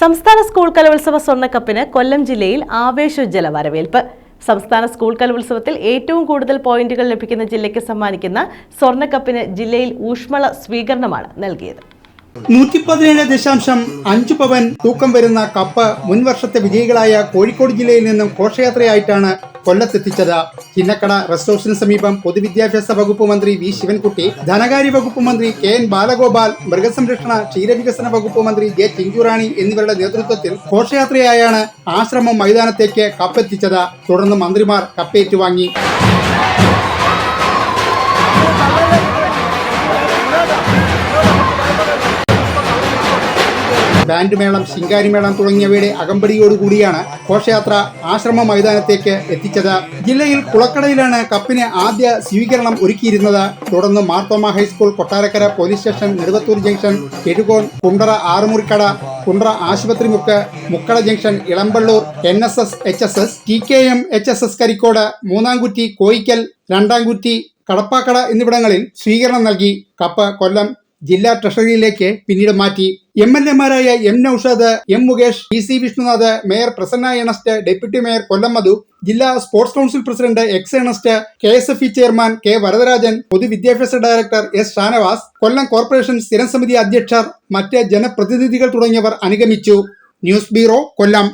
സംസ്ഥാന സ്കൂൾ കലോത്സവ സ്വർണക്കപ്പിന് കൊല്ലം ജില്ലയിൽ ആവേശോജ്ജല വരവേൽപ്പ്. സംസ്ഥാന സ്കൂൾ കലോത്സവത്തിൽ ഏറ്റവും കൂടുതൽ പോയിന്റുകൾ ലഭിക്കുന്ന ജില്ലയ്ക്ക് സമ്മാനിക്കുന്ന സ്വർണക്കപ്പിന് ജില്ലയിൽ ഊഷ്മള സ്വീകരണമാണ് നൽകിയത്. നൂറ്റി പതിനേഴ് ദശാംശം അഞ്ച് പവൻ തൂക്കം വരുന്ന കപ്പ് മുൻവർഷത്തെ വിജയികളായ കോഴിക്കോട് ജില്ലയിൽ നിന്നും ഘോഷയാത്രയായിട്ടാണ് കൊല്ലത്തെത്തിച്ചത് ചിന്നക്കട റെസ്റ്റ് ഹൗസിന് സമീപം പൊതുവിദ്യാഭ്യാസ വകുപ്പ് മന്ത്രി വി ശിവൻകുട്ടി ധനകാര്യ വകുപ്പ് മന്ത്രി കെ എൻ ബാലഗോപാൽ മൃഗസംരക്ഷണ ക്ഷീരവികസന വകുപ്പ് മന്ത്രി ജെ ചിഞ്ചുറാണി എന്നിവരുടെ നേതൃത്വത്തിൽ ഘോഷയാത്രയായാണ് ആശ്രമം മൈതാനത്തേക്ക് കപ്പെത്തിച്ചത്. തുടർന്ന് മന്ത്രിമാർ കപ്പേറ്റുവാങ്ങി ബാൻഡ് മേളം ശിങ്കാരി മേളം തുടങ്ങിയവയുടെ അകമ്പടിയോടുകൂടിയാണ് ഘോഷയാത്ര ആശ്രമ മൈതാനത്തേക്ക് എത്തിച്ചത്. ജില്ലയിൽ കുളക്കടയിലാണ് കപ്പിന് ആദ്യ സ്വീകരണം ഒരുക്കിയിരുന്നത്. തുടർന്ന് Marthoma high school Kottarakkara police station Neduvathoor junction Ezhukone Kundara Arumurikkada Kundra ആശുപത്രി മുക്ക് Mukkada junction Elampalloor N S S H S S T K M H S S Karicode Moonnamkutty Koickal Randamkutty Kadappakada എന്നിവിടങ്ങളിൽ സ്വീകരണം നൽകി. Cup Kollam ജില്ലാ ട്രഷറിയിലേക്ക് പിന്നീട് മാറ്റി. M L എമാരായ M Noushad M Mukesh E C Vishnunath mayor Prasanna Ernest deputy mayor Kollam Madhu ജില്ലാ sports council president X Ernest K S F E chairman K Varadarajan പൊതുവിദ്യാഭ്യാസ director S Shanavas Kollam corporation സ്ഥിരം സമിതി അധ്യക്ഷർ മറ്റ് ജനപ്രതിനിധികൾ തുടങ്ങിയവർ അനുഗമിച്ചു. News bureau Kollam.